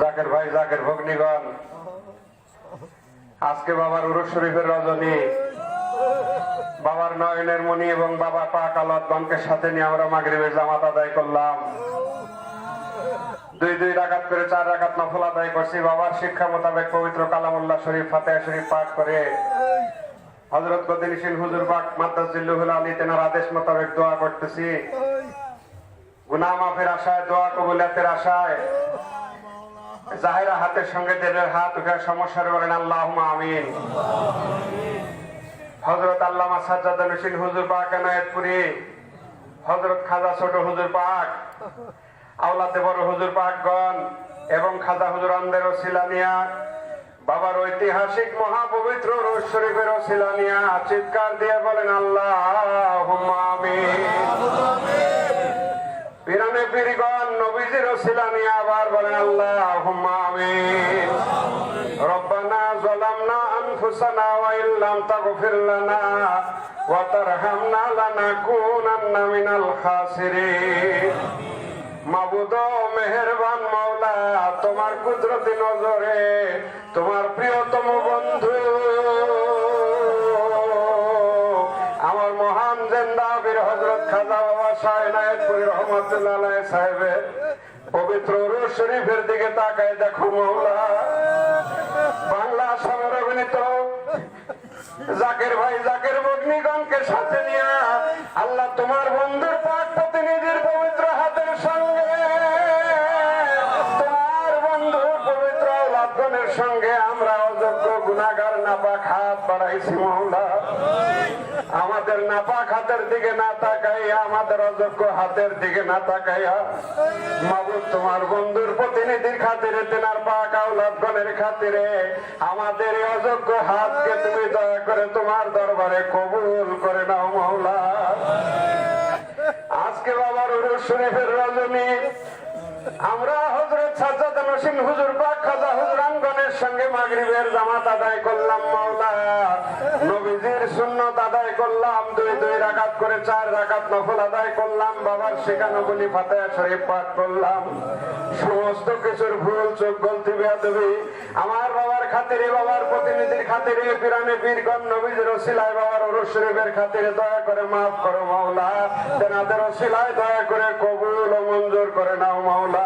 জাকের ভাই, জাকের ভগ্নিগণ, আজকে বাবার উরুস শরীফের রজনী। বাবার নয়নের মণি এবং বাবা পাক আলাদগণকে সাথে নিয়ে আমরা মাগরিবের জামাত আদায় করলাম। দুই দুই রাকাত করে চার রাকাত নফল আদায় করছি। বাবার শিক্ষা মোতাবেক পবিত্র কালামুল্লাহ শরীফ, ফাতেহা শরীফ পাঠ করে হজরত গদিনশীল হুজুর পাক মাদ্দাজিল্লুহুল আলী তেনার আদেশ মোতাবেক দোয়া করতেছি। গুনাহ মাফের আশায়, দোয়া কবুলিয়াতের আশায়। জাহেরা হাতের সঙ্গে দেড়ের হাত উঠে সমস্যার বলেন আল্লাহ আমিন। হজরত আল্লামা সাজ্জাদ নসীন হুজুর পাক এনায়তপুরি হজরত খাজা ছোট হুজুর পাক, আওলাদে বড় হুজুর পাকগণ এবং খাজা হুজুর আমদের সিলানিয়া বাবার ঐতিহাসিক মহাপবিত্র রোজ শরীফের সিলানিয়া চিৎকার দিয়ে বলেন আল্লাহ আমিন। পিরানে পিরিগণ নবীজির সিলানি আবার বলেন আল্লাহ আমিন। রব্বানা যালামনা আনফুসানা ওয়া ইল্লাম তাগফির লানা ওয়া তারহামনা লানাকুনান্না মিনাল খাসিরিন। মাবুদ, মেহেরবান মাওলা, তোমার কুদরতি নজরে তোমার প্রিয়তম বন্ধু সাহেবের পবিত্র রোজ শরীফের দিকে তাকায় দেখো মৌলা। বাংলা আসামের অভিনীত। জাকের ভাই, জাকের বগ্নিগণকে সাথে নিয়ে আল্লাহ তোমার বন্ধুর পাক আমাদের নাপাক হাতের দিকে না তাকাইয়া, আমাদের অযোগ্য হাতের দিকে না তাকাইয়া, মাবুদ তোমার বন্ধুর প্রতিনিধির খাতিরে, তেনার পাক আউলাদগণের খাতিরে, আমাদের অযোগ্য হাতকে তুমি দয়া করে তোমার দরবারে কবুল করে নাও মহলা আজকে বাবার উরুস শরীফের রজনী আমরা হজরত সাজ্জাদ নসীন হুজুর পাক খাজা হুজরানগণের সঙ্গে মাগরিবের জামাত আদায় করলাম, মাওলা। নবীজির সুন্নত আদায় করলাম, দুই দুই রাকাত করে চার রাকাত নফল আদায় করলাম, বাবার শেখানো বলি ফাতেহা শরীফ পাঠ করলাম। সমস্ত কিছুর ভুল, চোখ গলতি, বেয়াদবি, আমার বাবার খাতিরে, বাবার প্রতিনিধির খাতিরে, পিরানে বীরগণ নবীজির ওসিলায় বাবার ওরস শরীফের খাতিরে দয়া করে মাফ করো, মাওলা। তেনাদের ওসিলায় দয়া করে কবুল ও মঞ্জুর করে নাও, মাওলা।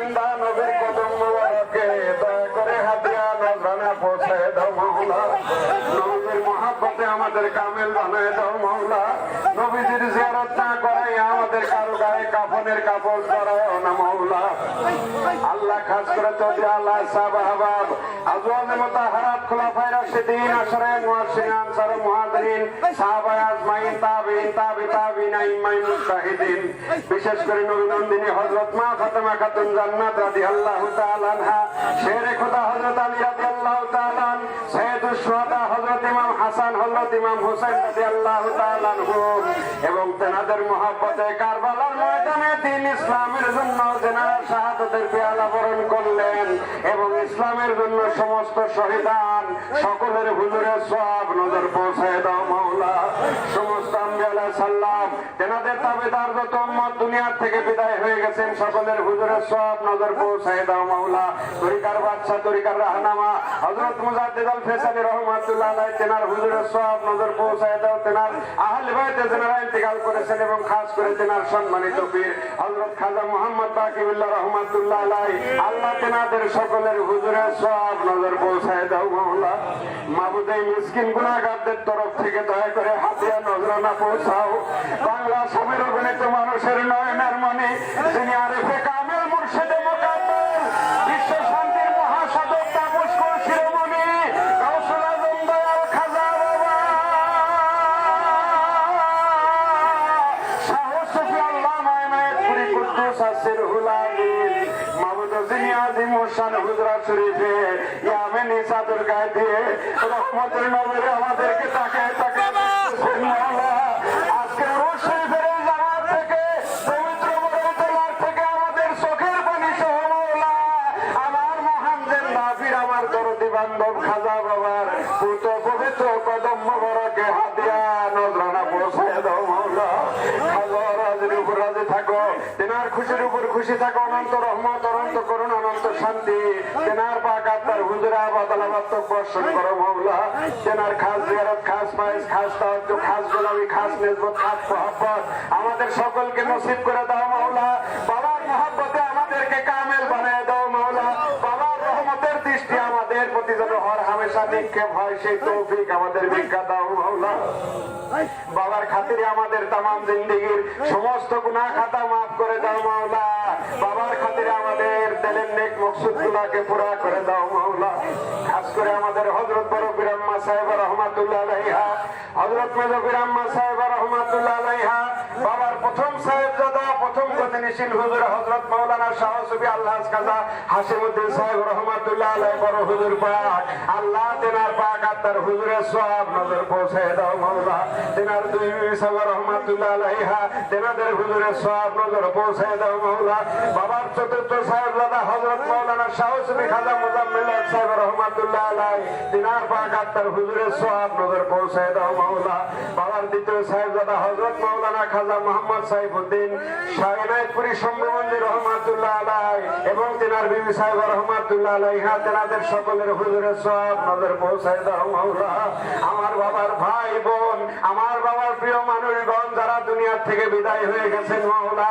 আমার জেন্দা আমাদের কামেল বানায় দাও মাওলা। নবীজির জিয়ারত না করাই আমাদের কারও গায়ে কাফনের কাপড় করায় না মাওলা। আল্লাহ খাস করে তৌদি আল্লাহ আজওয়াজে মুতাহারাত রাশিদিন, আশরায়ে মুহাসসিরিন আনসার মুহাজিরিন, সাহাবায়ে আজমাইন তাবিঈন তাবি তাবিঈন বিশেষ করে নবী নন্দিনী হযরত মা ফাতেমা খাতুন জান্নাত রাদিয়াল্লাহু তাআলা আনহা, শেরে খোদা হযরত আলী রাদিয়াল্লাহু তাআলা আন সাইয়্যিদুশ শুহাদা হযরত ইমাম হাসান হযরত ইমাম রাদিয়াল্লাহু তাআলা আনহু এবং তেনাদের মহব্বতে কারবালার ময়দানে দিন ইসলামের জন্য যেনারা শাহাদতের পেয়ালা বরণ করলেন এবং ইসলামের জন্য সমস্ত শহীদান সকলের হুজুরের সব নজর পৌঁছায় দাও মাওলা। সমস্ত আলাইহিস তেনাদের তাবেদার যত উম্মত দুনিয়ার থেকে বিদায় হয়ে গেছেন, সকলের হুজুরের সব নজর পৌঁছায় দাও মাওলা। তরিকার বাদশা তরিকার রাহনামা, হযরত মুজাদ্দিদ ফেসালি রহমাতুল্লাহ তেনার হুজুরের সব নজর পৌঁছায় দাও, তেনার আহলে বাইতে যারা ইন্তেকাল করেছেন এবং খাস করে তেনার সম্মানিত পীর হযরত খাজা মোহাম্মদ বাকিবুল্লাহ রহমাতুল্লাহ আলাইহি। আল্লাহ তেনাদের সকলের হুজুরের সব নজর পৌঁছায় দাও, মাওলা। মাবুদ মিসকিন গুনাহগারদের তরফ থেকে দয়া করে হাতিয়া নজরানা পৌঁছাও। বাংলা সবের অভিনীত মানুষের নয়নের মনে যিনি আরে কুদ্দুস গায়ে দিয়ে রহমতের নজরে আমাদেরকে তাকায় তাকায় আজকে রোজ শরীফের থেকে পবিত্র বড়তলার থেকে আমাদের চোখের পানি সহ মাওলা আমার মহান নাবির আমার দরদি বান্ধব খাজা বাবার পুত পবিত্র কদম মোবারকে হাতিয়া নজরানা পৌঁছায় দাও মাওলা। খাজা রাজের উপর রাজে থাকো তেনার খুশির উপর খুশি থাকো অনন্ত রহমত অনন্ত করুণ। অনন্ত শান্তি তেনার বর্ষণ করো তেনার খাস জিয়ারত, খাস পায়েস খাস খাস গোলামি, খাস খাস মহাব্বত। আমাদের সকলকে নসিব করে দাও মাওলা। বাবার মহাব্বতে আমাদেরকে কামেল বানায় দাও। প্রতি যেন হর হামেশা নিক্ষেপ হয়, সেই তৌফিক আমাদের মাওলা। বাবার খাতিরে আমাদের তাম জিন্দগির সমস্ত গুনাহ খাতা মাফ করে দাও মাওলা। বাবার খাতিরে আমাদের দিলের নেক মকসুদ গুলাকে পুরা করে দাও মাওলা। খাস করে আমাদের হযরত বড় বিরাম্মা সাহেব রহমাতুল্লাহ হযরত মেজো বিরাম্মা সাহেব রহমাতুল্লাহ বাবার প্রথম সাহেব দাদা গতিনিশীল হুজুর হযরত মাওলানা শাহ সুবি আল্লাহ কাজা হাসিমউদ্দিন সাহেব রহমাতুল্লাহ আলাইহি বড় হুজুর পাক, আল্লাহ তেনার পাক আত্মার হুজুরের সওয়াব নজর পৌঁছে দাও মাওলা। তেনার দুই বিবি সাহেব রহমাতুল্লাহ আলাইহা, তেনাদের হুজুরের সওয়াব নজর পৌঁছে দাও মাওলা। বাবার চতুর্থ সাহেব দাদা হযরত মাওলানা শাহ সুবি খাজা মুজাম্মিল সাহেব রহমাতুল্লাহ আলাইহি, তেনার পাক আত্মার হুজুরের সওয়াব নজর পৌঁছে দাও মাওলা। বাবার দ্বিতীয় সাহেব দাদা হযরত মাওলানা খাজা মোহাম্মদ সাইফুদ্দিন শাহিনাইপুরি শম্ভুমন্দি রহমাতুল্লাহ আলাই এবং তেনার বিবি সাহেব রহমাতুল্লাহ আলাইহা তেনাদের সকলের হুজুরের সব নজর পৌঁছায় দাও মাওলা আমার বাবার ভাই বোন, আমার বাবার প্রিয় মানুষগণ যারা দুনিয়ার থেকে বিদায় হয়ে গেছেন মাওলা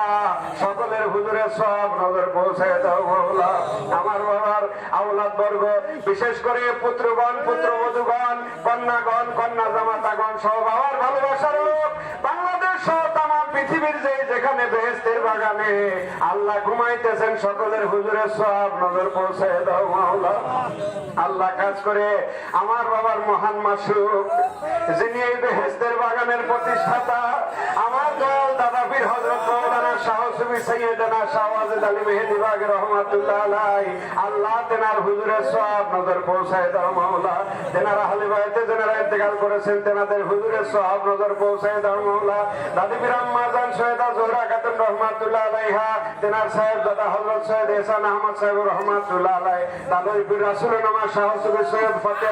সকলের হুজুরের সব নজর পৌঁছায় দাও মাওলা আমার বাবার আওলাদ বর্গ, বিশেষ করে পুত্রগণ, পুত্রবধূগণ, কন্যাগণ, কন্যা জামাতাগণ সহ বাবার ভালোবাসার লোক। বাংলাদেশ বাগানে আল্লাহ ঘুমাইতেছেন, সকলের হুজুরের সব নজর পৌঁছে দাও মাওলা। আল্লাহ কাজ করে আমার বাবার মহান মাসুক যিনি এই বেহেস্তের বাগানের প্রতিষ্ঠাতা, আমার দল দাদা পীর হজরত সাহেব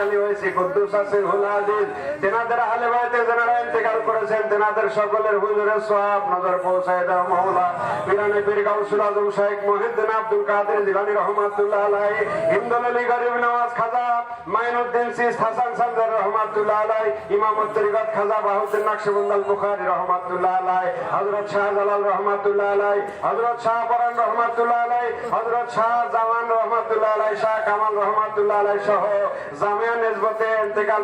আলী তেনাদের করেছেন তেনাদের সকলের হুজুরের সব নজর পৌঁছায় দাও মাওলা। রহমাতুল্লাহ রহমাতুল্লাহ রহমাতুল্লাহ হযরত শাহজালাল রহমাতুল্লাহ আলাই হযরত শাহ পরান রহমাতুল্লাহ আলাই হযরত শাহ রহমাতুল্লাহ শাহ রহমাতুল্লাহ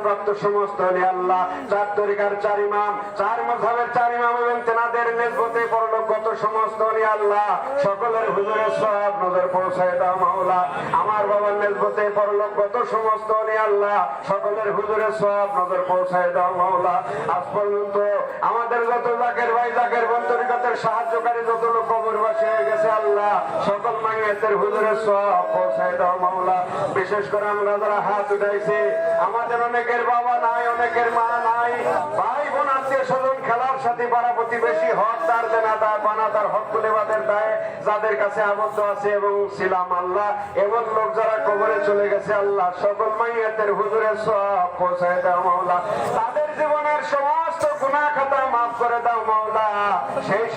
প্রাপ্ত সমস্ত আল্লাহ। চার তরিকার চার ইমাম। চার মাযহাবের চার ইমাম এবং তেনাদের নিসবতে পরলোকগত সমস্ত আল্লাহ, সকলের হুজুরের সব নজর পৌঁছায় দাও মাওলা। আমার বাবার নিসবতে পরলোকগত সমস্ত আল্লাহ, সকলের হুজুরের সব নজর পৌঁছায় দাও মাওলা। আজ পর্যন্ত আমাদের যত জাকের ভাই, জাকের বোন, তরিকতের সাহায্যকারী যত লোক কবরবাসী হয়ে গেছে আল্লাহ, সকল মাইয়াতের হুজুরের সব পৌঁছায় দাও মাওলা। বিশেষ করে আমরা যারা হাত উঠাইছি, আমাদের অনেকের বাবা নাই, অনেকের মা নাই ভাই বোন আত্মীয় সাথে পাড়া প্রতিবেশী হক তার দেনা দায় বানা তার হক তুলেবাদের দায় যাদের কাছে আবদ্ধ আছে এবং ছিলাম আল্লাহ, এমন লোক যারা কবরে চলে গেছে আল্লাহ, সকল মাইয়াতের হুজুরের সব পৌঁছায় দেওয়া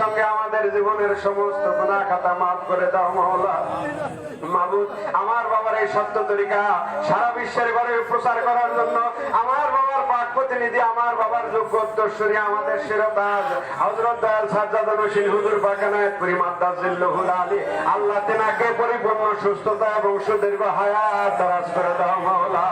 সঙ্গে আমাদের জীবনের সমস্ত গুনাহ খাতা মাফ করে দাও, মাওলা। মাবুদ, আমার বাবার এই সত্য তরিকা সারা বিশ্বের ঘরে প্রচার করার জন্য আমার বাবার পাক প্রতিনিধি, আমার বাবার যোগ্য উত্তরসূরি, আমাদের শিরতাজ হযরত দয়াল সাজ্জাদ রশিদ, হুজুর বাগানায় পরিমাদ্দা জিল্লুহুল আলী। আল্লাহ তেনাকে পরিপূর্ণ সুস্থতা এবং সুদীর্ঘ হায়াত দারাজ করে দাও, মাওলা।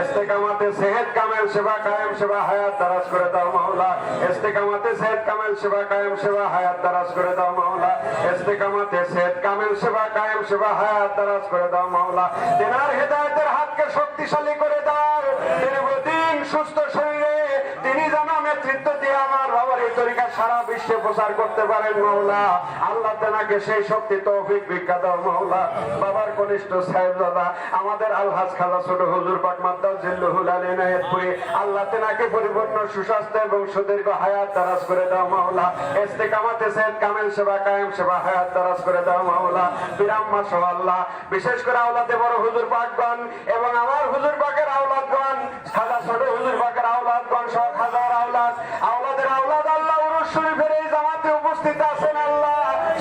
ইস্তেকামাতে সেহত কামেল সেবা কায়েম, সেবা হায়াত দারাজ করে দাও, মাওলা। ইস্তেকামাতে সেহত কামেল সেবা কায়েম, সেবা হায়াত দারাজ করে দাও মাওলা। ইস্তেকামাতে সেত কামেল সেবা, কায়েম সেবা, হায়াত দারাজ করে দাও মাওলা। তেনার হেদায়েতের হাতকে শক্তিশালী করে দাও। তিনি প্রতিদিন সুস্থ শরীরে, তিনি যেন নেতৃত্ব দিয়ে আমার বাবার এই তরিকার সারা বিশ্বে প্রচার করতে পারেন মাওলা। আল্লাহ তেনাকে সেই শক্তি, তৌফিক দাও মাওলা। বাবার কনিষ্ঠ সাহেব দাদা, আমাদের আলহাজ খাজা ছোট হুজুর পাক মাদ্দাল জিল্লুহুল আলী নায়েতপুরি আল্লাহ তেনাকে পরিপূর্ণ সুস্বাস্থ্য এবং সুদীর্ঘ হায়াত দারাজ করে দাও মাওলা। ইস্তেকামাতে সেদ কামেল সেবা, কায়েম সেবা হায়াত দারাজ করে দাও মাওলা। বিরাম্মা সহ আল্লাহ। বিশেষ করে আওলাদে বড় হুজুর পাকগণ এবং আমার হুজুর পাকের আওলাদগণ খাজা ছোট হুজুর পাকের আওলাদগণ সহ খাজার আওলাদ আওলাদের আওলাদ আল্লাহ শরীফের এই জামাতে উপস্থিত আছেন আল্লাহ।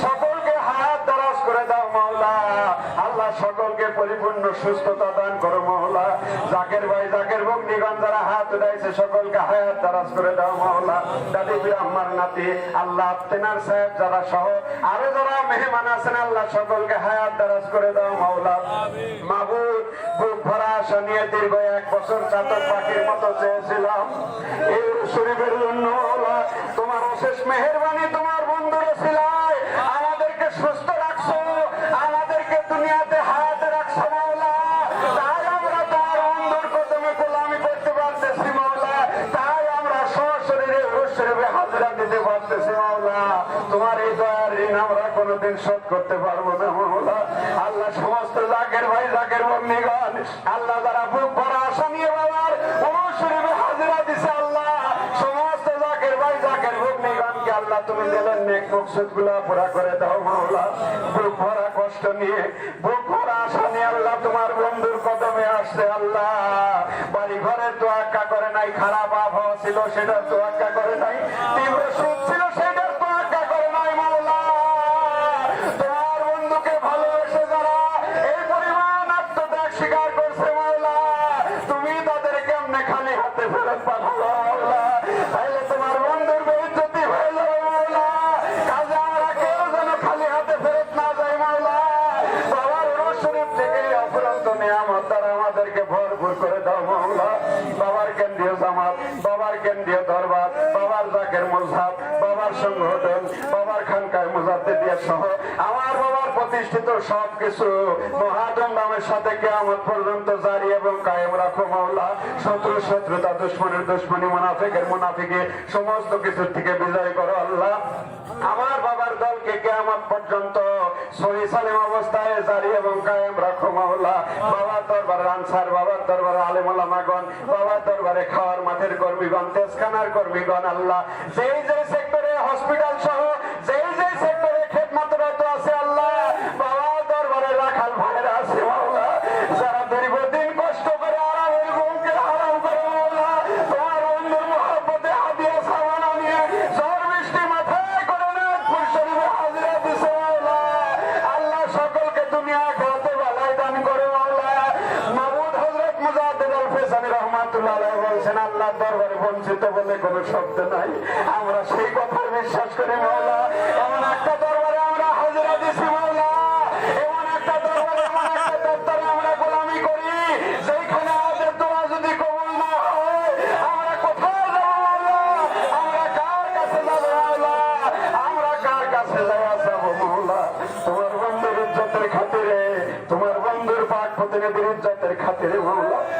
সকলকে হায়াত দারাজ করে দাও মাওলা আল্লাহ সকলকে পরিপূর্ণ সুস্থতা দান করো মাওলা জাকের ভাই, জাকের ভগ্নিগণ যারা হাত উঠাইছে, সকলকে হায়াত দারাজ করে দাও মাওলা দাদি বিরাম্মার নাতি, আল্লাহ, তেনার সাহেব যারা সহ, আরও যারা মেহমান আছেন, আল্লাহ সকলকে হায়াত দারাজ করে দাও মাওলা মাহবুব বুক ভরা আশা নিয়ে দীর্ঘ এক বছর চাতক পাখির মতো চেয়েছিলাম। এই শরীফের জন্য তোমার অশেষ মেহরবানি তোমার বন্ধুরা ছিলায় আমাদেরকে সুস্থ রাখছো, আমাদেরকে দুনিয়াতে হায়াতে রাখছো মাওলা তাই আমরা তোমার বন্ধুর কদমে গোলামি করতে পারতেছি মাওলা তাই আমরা সশরীরে শরীরে হাজিরা দিতে পারতেছি মাওলা তোমার এই দয়ার ঋণ কোনোদিন শোধ করতে পারব না আল্লাহ সমস্ত ভাই আল্লাহ বুক বাবার করে বন্ধুর কদমে আসছে আল্লাহ। বাড়ি ঘরের তোয়াক্কা করে নাই, খারাপ আবহাওয়া ছিল, সেটার তোয়াক্কা করে নাই। তীব্র শীত ছিল সেটার কেন্দ্রীয় জামাত বাবার কেন্দ্রীয় দরবার বাবার জাকের মজাব বাবার সংগঠন প্রতিষ্ঠিত সব কিছু নামের সাথে কেয়ামত পর্যন্ত জারি এবং কায়েম রাখো মাওলা। শত্রু, শত্রুতা, দুশ্মনের দুশ্মনী, মুনাফিকের মুনাফিকে সমস্ত কিছুর থেকে বিজয় করো আল্লাহ। আমার বাবার দলকে কেয়ামত পর্যন্ত হসপিটাল সহ আল রহমাতুল্লাহ বলছেন আল্লাহ দরবারে বঞ্চিত বলে কোনো শব্দ নাই। আমরা সেই কথা বিশ্বাস করি মহিলা এমন একটা দরবারে আমরা হাজিরা দিছি খাতিরে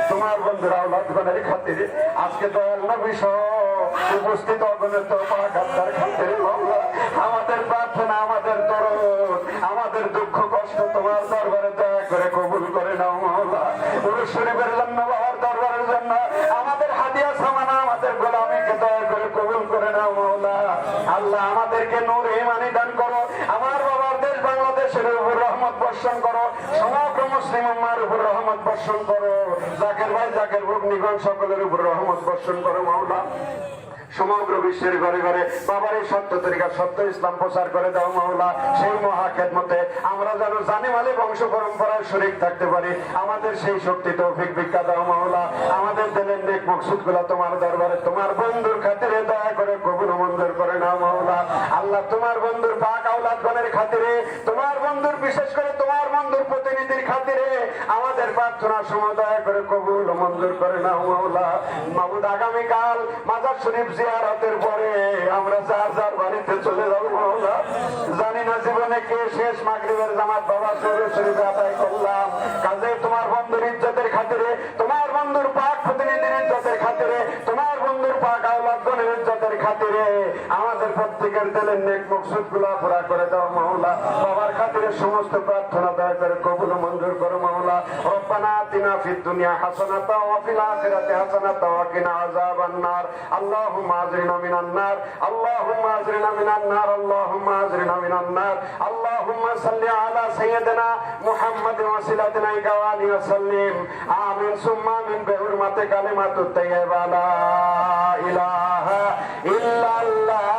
তোমার বন্ধুর আওলাদ গণের খাতিরে। আজকে দয়াল নবী সহ উপস্থিত অগণিত পাক আত্মার খাতিরে আমাদের প্রার্থনা, আমাদের দরদ আমাদের দুঃখ, কষ্ট তোমার দরবারে দয়া করে কবুল করে নাও মাওলা। পুরুষ শরীফের জন্য, বাবার দরবারের জন্য, আমাদের হাদিয়া সামানা, আমাদের গোলামীকে দয়া করে কবুল করে নাও মাওলা। আল্লাহ আমাদেরকে নূর ইমানি দান করো। বাংলাদেশের উপর রহমত বর্ষণ করো। সমগ্র মুসলিম উম্মার উপর রহমত বর্ষণ করো। জাকের ভাই, জাকের ভগ্নিগণ, সকলের উপর রহমত বর্ষণ করো মাওলা সমগ্র বিশ্বের ঘরে ঘরে বাবার এই সত্য তরিকা, সত্য ইসলাম প্রচার করে দাও মাওলা। সেই মহা খেদমতে আমরা যেন জানে মালে বংশ পরম্পরায় শরীর থাকতে পারি। আমাদের সেই শক্তি তৌফিক ভিক্ষা দাও মাওলা। আমাদের দিলেন নেক মকসুদগুলা তোমার দরবারে। তোমার বন্ধুর খাতিরে দয়া করে কবুল মঞ্জুর করে নাও মাওলা। আল্লাহ তোমার বন্ধুর পাক আওলাদ গণের খাতিরে, তোমার বন্ধুর বিশেষ করে তোমার বন্ধুর প্রতিনিধির খাতিরে আমাদের প্রার্থনা সময় দয়া করে কবুল মঞ্জুর করে নাও মাওলা। মাহমুদ আগামীকাল মাজার শরীফ জিয়ারতের পরে আমরা যার যার বাড়িতে চলে যাব জানি না জীবনে কে শেষ মাগরিবের জামাত বাবা শরীফ শুরু আদায় করলাম। কাজে তোমার বন্ধুর ইজ্জতের খাতিরে, তোমার বন্ধুর পাক প্রতিনিধির ইজ্জতের খাতিরে, তোমার বন্ধুর পাক আওলাদ গণের ইজ্জতের খাতিরে আমাদের প্রত্যেকের দিলের নেক মকসুদগুলা পুরা করে দাও মাওলা। বাবার খাতিরে সমস্ত প্রার্থনা দয়া করে কবুল মঞ্জুর করো মাওলা। রব্বানা আতিনা ফিদ দুনিয়া হাসানাতা ওয়া ফিল আখিরাতি হাসানাতা ওয়া কিনা আযাবান নার। আল্লাহুম্মা আজরিনা মিনান নার। আল্লাহুম্মা আজরিনা মিনান নার। আল্লাহুম্মা আজরিনা মিনান নার। আল্লাহুম্মা সাল্লি আলা সাইয়্যিদিনা মুহাম্মাদ ওয়াসিলাতিনা ইকাওয়ালি ওয়াসাল্লিম আমিন সুম্মা আমিন বিহুরমাতি কালিমাতুত তাইয়্যিবা লা ইলাহা ইল্লাল্লাহ